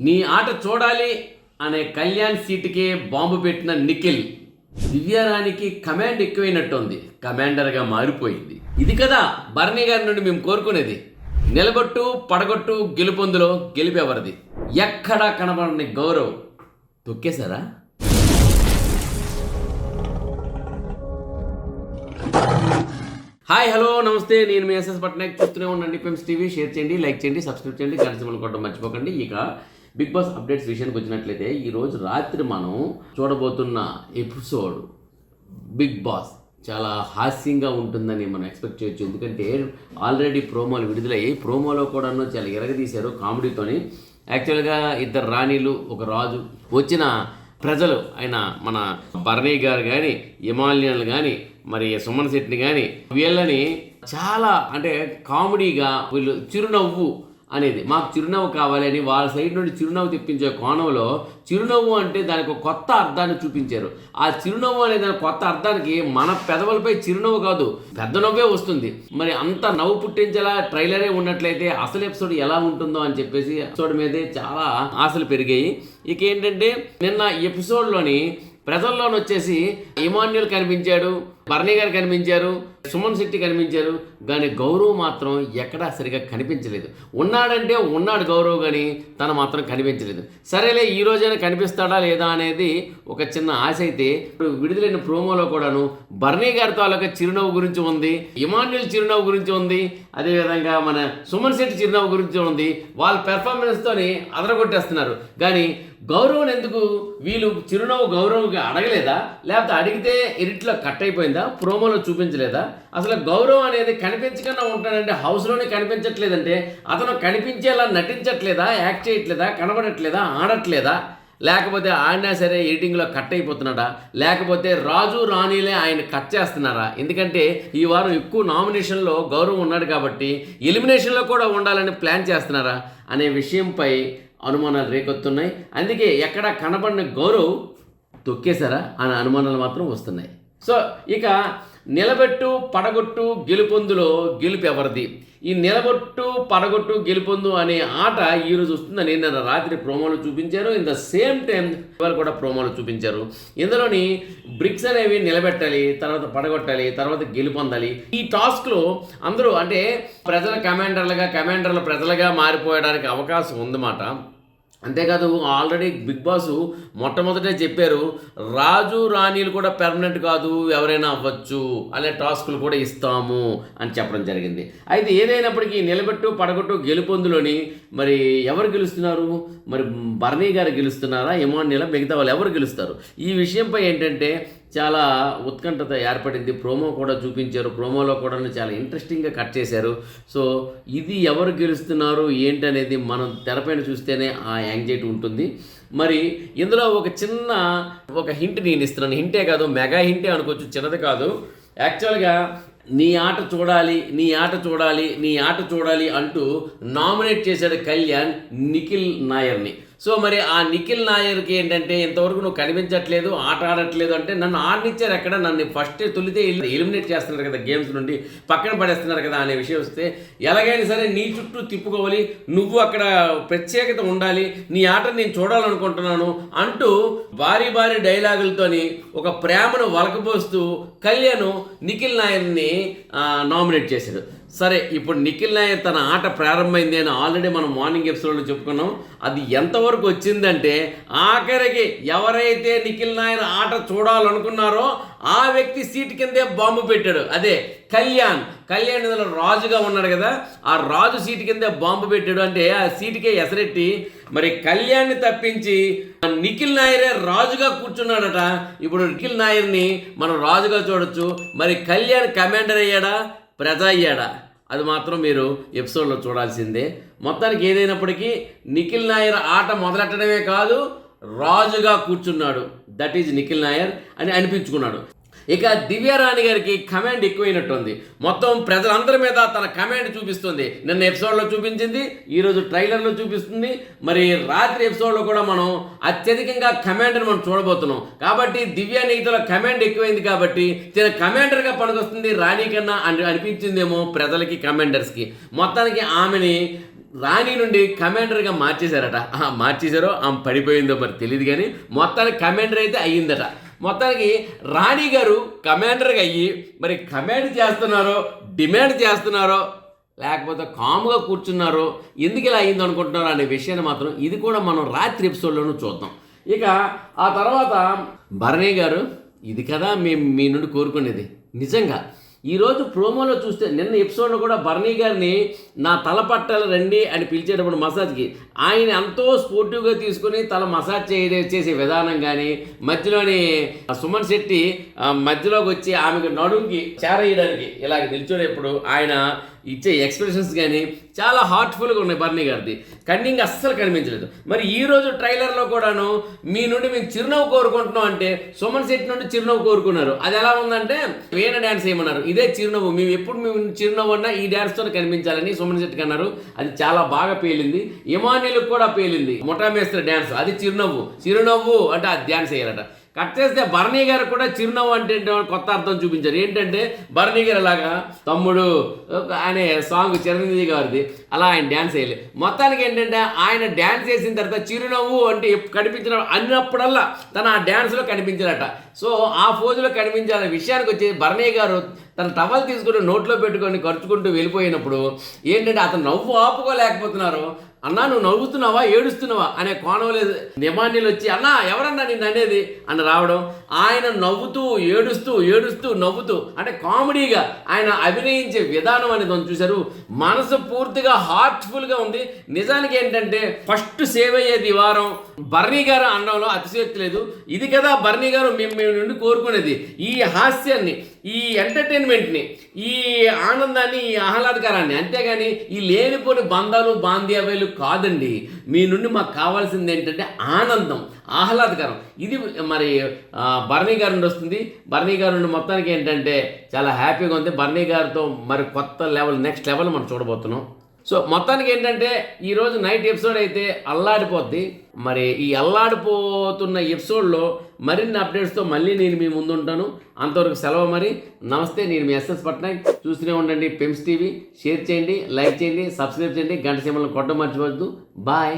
నీ ఆట చూడాలి అనే కళ్యాణ్ సీటుకే బాంబు పెట్టిన నిఖిల్. దివ్యారానికి కమాండ్ ఎక్కువైనట్టుంది. కమాండర్గా మారిపోయింది. ఇది కదా భరణి గారి నుండి మేము కోరుకునేది. నిలబొట్టు పడగొట్టు గెలుపొందులో గెలిపేవరిది. ఎక్కడా కనబడని గౌరవ్. తొక్కేశారా? హాయ్ హలో నమస్తే. నేను మీ ఎస్ఎస్ పట్నాయక్. చూస్తూనే ఉండండి. PIMS TV. షేర్ చేయండి లైక్ చేయండి సబ్స్క్రైబ్ చేయండి. గంట సింబల్ కొట్టడం మర్చిపోకండి. ఇక బిగ్ బాస్ అప్డేట్స్ విషయానికి వచ్చినట్లయితే ఈరోజు రాత్రి మనం చూడబోతున్న ఎపిసోడ్ బిగ్ బాస్ చాలా హాస్యంగా ఉంటుందని మనం ఎక్స్పెక్ట్ చేయొచ్చు. ఎందుకంటే ఆల్రెడీ ప్రోమోలు విడుదలయ్యి ప్రోమోలో కూడాను చాలా ఎరగదీశారు కామెడీతోని. యాక్చువల్గా ఇద్దరు రాణిలు ఒక రాజు వచ్చిన ప్రజలు ఆయన మన భరణీ గారు కానీ హిమాలయన్లు కానీ మరి సుమన్ శెట్టిని కానీ వీళ్ళని చాలా అంటే కామెడీగా వీళ్ళు చిరునవ్వు అనేది. మాకు చిరునవ్వు కావాలని వాళ్ళ సైడ్ నుండి చిరునవ్వు తెప్పించే కోణంలో చిరునవ్వు అంటే దానికి ఒక కొత్త అర్థాన్ని చూపించారు. ఆ చిరునవ్వు అనే దాని కొత్త అర్థానికి మన పెదవులపై చిరునవ్వు కాదు పెద్ద నవ్వే వస్తుంది. మరి అంత నవ్వు పుట్టించేలా ట్రైలరే ఉన్నట్లయితే అసలు ఎపిసోడ్ ఎలా ఉంటుందో అని చెప్పేసి ఎపిసోడ్ మీదే చాలా ఆశలు పెరిగాయి. ఇక ఏంటంటే నిన్న ఎపిసోడ్లోని ప్రజల్లోనొచ్చేసి ఇమాన్యుల్ కనిపించాడు భరణి గారు కనిపించారు సుమన్ శెట్టి కనిపించారు కానీ గౌరవ్ మాత్రం ఎక్కడా సరిగా కనిపించలేదు. ఉన్నాడంటే ఉన్నాడు గౌరవ్ కానీ తను మాత్రం కనిపించలేదు. సరేలే ఈ రోజైనా కనిపిస్తాడా లేదా అనేది ఒక చిన్న ఆశ అయితే ఇప్పుడు విడుదలైన ప్రోమోలో కూడాను భరణి గారి తాలూకా చిరునవ్వు గురించి ఉంది ఇమాన్యుల్ చిరునవ్వు గురించి ఉంది అదేవిధంగా మన సుమన్ శెట్టి చిరునవ్వు గురించి ఉంది వాళ్ళ పెర్ఫార్మెన్స్తోని అదరగొట్టేస్తున్నారు. కానీ గౌరవం ఎందుకు వీళ్ళు చిరునవ్వు గౌరవ్గా అడగలేదా? లేకపోతే అడిగితే ఇరిట్లో కట్ అయిపోయింది? ప్రోమోలో చూపించలేదా? అసలు గౌరవం అనేది కనిపించకుండా ఉంటాడంటే హౌస్లోనే కనిపించట్లేదంటే అతను కనిపించేలా నటించట్లేదా? యాక్ట్ చేయట్లేదా? కనబడట్లేదా? ఆడట్లేదా? లేకపోతే ఆడినా సరే ఎడిటింగ్లో కట్ అయిపోతున్నాడా? లేకపోతే రాజు రాణిలే ఆయన కట్ చేస్తున్నారా? ఎందుకంటే ఈ వారం ఎక్కువ నామినేషన్లో గౌరవం ఉన్నాడు కాబట్టి ఎలిమినేషన్లో కూడా ఉండాలని ప్లాన్ చేస్తున్నారా? అనే విషయంపై అనుమానాలు రేకొత్తున్నాయి. అందుకే ఎక్కడ కనబడిన గౌరవ్ తొక్కేశారా? అనే అనుమానాలు మాత్రం వస్తున్నాయి. సో ఇక నిలబెట్టు పడగొట్టు గెలుపొందులో గెలుపు ఎవరిది ఈ నిలబొట్టు పడగొట్టు గెలుపొందు అనే ఆట ఈరోజు వస్తుందని నిన్న రాత్రి ప్రోమోలు చూపించారు. ఇన్ ద సేమ్ టైం ఇవాళ కూడా ప్రోమోలు చూపించారు. ఇందులోని బ్రిక్స్ అనేవి నిలబెట్టాలి తర్వాత పడగొట్టాలి తర్వాత గెలుపొందాలి. ఈ టాస్క్లో అందరూ అంటే ప్రజల కమాండర్లుగా కమాండర్ల ప్రజలుగా మారిపోయడానికి అవకాశం ఉందన్నమాట. అంతేకాదు ఆల్రెడీ బిగ్ బాస్ మొట్టమొదటే చెప్పారు రాజు రాణిలు కూడా పెర్మనెంట్ కాదు ఎవరైనా అవ్వచ్చు అనే టాస్కులు కూడా ఇస్తాము అని చెప్పడం జరిగింది. అయితే ఏదైనప్పటికీ నిలబెట్టు పడగొట్టు గెలుపొందులోని మరి ఎవరు గెలుస్తున్నారు? మరి భరణి గారు గెలుస్తున్నారా? ఎమాన్యుల మిగతా వాళ్ళు ఎవరు గెలుస్తారు? ఈ విషయంపై ఏంటంటే చాలా ఉత్కంఠత ఏర్పడింది. ప్రోమో కూడా చూపించారు. ప్రోమోలో కూడా చాలా ఇంట్రెస్టింగ్గా కట్ చేశారు. సో ఇది ఎవరు గెలుస్తున్నారు? ఏంటి అనేది మనం తెరపైన చూస్తేనే ఆ యాంగ్జైటీ ఉంటుంది. మరి ఇందులో ఒక చిన్న ఒక హింట్ నేను ఇస్తున్నాను. హింటే కాదు మెగా హింటే అనుకోవచ్చు. చిన్నది కాదు. యాక్చువల్గా నీ ఆట చూడాలి నీ ఆట చూడాలి నీ ఆట చూడాలి అంటూ నామినేట్ చేశాడు కళ్యాణ్ నిఖిల్ నాయర్ని. సో మరి ఆ నిఖిల్ నాయర్కి ఏంటంటే ఇంతవరకు నువ్వు కనిపించట్లేదు ఆట ఆడట్లేదు అంటే నన్ను ఆడనిచ్చారు ఎక్కడ? నన్ను ఫస్ట్ తొలితే ఎలిమినేట్ చేస్తున్నారు కదా గేమ్స్ నుండి పక్కన పడేస్తున్నారు కదా అనే విషయం వస్తే ఎలాగైనా సరే నీ చుట్టూ తిప్పుకోవాలి నువ్వు అక్కడ ప్రత్యేకత ఉండాలి నీ ఆట నేను చూడాలనుకుంటున్నాను అంటూ భారీ భారీ డైలాగులతోని ఒక ప్రేమను వలకపోస్తూ కళ్యాణ్ నిఖిల్ నాయర్ని నామినేట్ చేశాడు సరే ఇప్పుడు నిఖిల్ నాయర్ తన ఆట ప్రారంభమైంది అని ఆల్రెడీ మనం మార్నింగ్ ఎపిసోడ్లో చెప్పుకున్నాం. అది ఎంతవరకు వచ్చిందంటే ఆఖరికి ఎవరైతే నిఖిల్ నాయర్ ఆట చూడాలనుకున్నారో ఆ వ్యక్తి సీట్ కిందే బాంబు పెట్టాడు. అదే కళ్యాణ్. కళ్యాణ్ ఇందులో రాజుగా ఉన్నాడు కదా. ఆ రాజు సీటు కిందే బాంబు పెట్టాడు అంటే ఆ సీటుకే ఎసరెట్టి మరి కళ్యాణ్ని తప్పించి నిఖిల్ నాయరే రాజుగా కూర్చున్నాడట. ఇప్పుడు నిఖిల్ నాయర్ని మనం రాజుగా చూడొచ్చు. మరి కళ్యాణ్ కమాండర్ అయ్యాడా? ప్రజ అయ్యాడా అది మాత్రం మీరు ఎపిసోడ్లో చూడాల్సిందే. మొత్తానికి ఏదైనప్పటికీ నిఖిల్ నాయర్ ఆట మొదలెట్టడమే కాదు రాజుగా కూర్చున్నాడు. దట్ ఈజ్ నిఖిల్ నాయర్ అని అనిపించుకున్నాడు. ఇక దివ్యారాణి గారికి కమాండ్ ఎక్కువైనట్టుంది. మొత్తం ప్రజలందరి మీద తన కమాండ్ చూపిస్తుంది. నిన్న ఎపిసోడ్లో చూపించింది ఈరోజు ట్రైలర్లో చూపిస్తుంది. మరి రాత్రి ఎపిసోడ్లో కూడా మనం అత్యధికంగా కమాండ్ని మనం చూడబోతున్నాం. కాబట్టి దివ్య నీతిలో కమాండ్ ఎక్కువైంది కాబట్టి తన కమాండర్గా పనికొస్తుంది రాణి కన్నా అని అనిపించిందేమో ప్రజలకి కమాండర్స్కి. మొత్తానికి ఆమెని రాణి నుండి కమాండర్గా మార్చేశారట. మార్చేశారో? ఆమె పడిపోయిందో మరి తెలియదు కానీ మొత్తానికి కమాండర్ అయితే అయ్యిందట. మొత్తానికి రాణి గారు కమాండర్గా అయ్యి మరి కమాండ్ చేస్తున్నారో డిమాండ్ చేస్తున్నారో లేకపోతే కామ్గా కూర్చున్నారో ఎందుకు ఇలా అయింది అనుకుంటున్నారో అనే విషయాన్ని మాత్రం ఇది కూడా మనం రాత్రి ఎపిసోడ్లోనూ చూద్దాం. ఇక ఆ తర్వాత భరణి గారు ఇది కదా మేము మీ నుండి కోరుకునేది. నిజంగా ఈరోజు ప్రోమోలో చూస్తే నిన్న ఎపిసోడ్లో కూడా బర్నీ గారిని నా తల పట్టాలి రండి అని పిలిచేటప్పుడు మసాజ్కి ఆయన ఎంతో స్పోర్టివ్గా తీసుకుని తల మసాజ్ చేయ చేసే విధానం కానీ మధ్యలోని సుమన్ శెట్టి మధ్యలోకి వచ్చి ఆమెకు నడుంకి చేరయ్యడానికి ఇలాగ నిల్చోనేప్పుడు ఆయన ఇచ్చే ఎక్స్ప్రెషన్స్ కానీ చాలా హార్ట్ఫుల్గా ఉన్నాయి బర్నీ గారిది. కన్నింగ్ అస్సలు కనిపించలేదు. మరి ఈ రోజు ట్రైలర్లో కూడాను మీ నుండి మేము చిరునవ్వు కోరుకుంటున్నాం అంటే సుమన్ శెట్టి నుండి చిరునవ్వు కోరుకున్నారు. అది ఎలా ఉందంటే వేణ డ్యాన్స్ వేయమన్నారు ఇదే చిరునవ్వు. మేము ఎప్పుడు మేము చిరునవ్వు అన్నా ఈ డ్యాన్స్తో కనిపించాలని సుమన్ శెట్టి అన్నారు. అది చాలా బాగా పేలింది. ఇమానిలకు కూడా పేలింది. ముఠా మేస్త్రి డ్యాన్స్ అది చిరునవ్వు. చిరునవ్వు అంటే అది డ్యాన్స్ వేయాలట కట్ చేస్తే భరణి గారు కూడా చిరునవ్వు అంటే కొత్త అర్థం చూపించారు. ఏంటంటే భరణి గారు అలాగా తమ్ముడు అనే సాంగ్ చిరంజీవి గారిది. అలా ఆయన డ్యాన్స్ వేయలేదు మొత్తానికి ఏంటంటే ఆయన డ్యాన్స్ చేసిన తర్వాత చిరునవ్వు అంటే కనిపించిన అన్నప్పుడల్లా తన ఆ డ్యాన్స్లో కనిపించారట సో ఆ ఫోజులో కనిపించాలనే విషయానికి వచ్చి భరణి గారు తన టవల్ తీసుకుని నోట్లో పెట్టుకొని ఖర్చుకుంటూ వెళ్ళిపోయినప్పుడు ఏంటంటే అతను నవ్వు ఆపుకోలేకపోతున్నారు. అన్నా నువ్వు నవ్వుతున్నావా? ఏడుస్తున్నావా? అనే కోణంలో నిమాన్యులు వచ్చి అన్నా ఎవరన్నా నిన్ను అనేది? అని రావడం ఆయన నవ్వుతూ ఏడుస్తూ ఏడుస్తూ నవ్వుతూ అంటే కామెడీగా ఆయన అభినయించే విధానం అనేది మనం చూశారు. మనసు పూర్తిగా హార్ట్ఫుల్గా ఉంది. నిజానికి ఏంటంటే ఫస్ట్ సేవ్ అయ్యేది వారం బర్నీ గారు అనడంలో అతిశయోక్తి లేదు. ఇది కదా బర్నీ గారు మేము మేము నుండి కోరుకునేది. ఈ హాస్యాన్ని ఈ ఎంటర్టైన్మెంట్ని ఈ ఆనందాన్ని ఈ ఆహ్లాదకరాన్ని అంతేగాని ఈ లేనిపోని బంధాలు బాంధ్యావేలు కాదండి. మీ నుండి మాకు కావాల్సింది ఏంటంటే ఆనందం ఆహ్లాదకరం. ఇది మరి బర్నీ గారి నుండి వస్తుంది. భరణి గారి నుండి మొత్తానికి ఏంటంటే చాలా హ్యాపీగా ఉంది. బర్నీ గారితో మరి కొత్త లెవెల్ నెక్స్ట్ లెవెల్ మనం చూడబోతున్నాం. సో మొత్తానికి ఏంటంటే ఈరోజు నైట్ ఎపిసోడ్ అయితే అల్లాడిపోద్ది. మరి ఈ అల్లాడిపోతున్న ఎపిసోడ్లో మరిన్ని అప్డేట్స్తో మళ్ళీ నేను మీ ముందు ఉంటాను అంతవరకు సెలవు మరి. నమస్తే నేను మీ ఎస్ఎస్ పట్నాయక్. చూస్తూనే ఉండండి పెమ్స్ టీవీ. షేర్ చేయండి లైక్ చేయండి సబ్స్క్రైబ్ చేయండి. గంట సీమలను కొట్ట మర్చిపోవద్దు. బాయ్.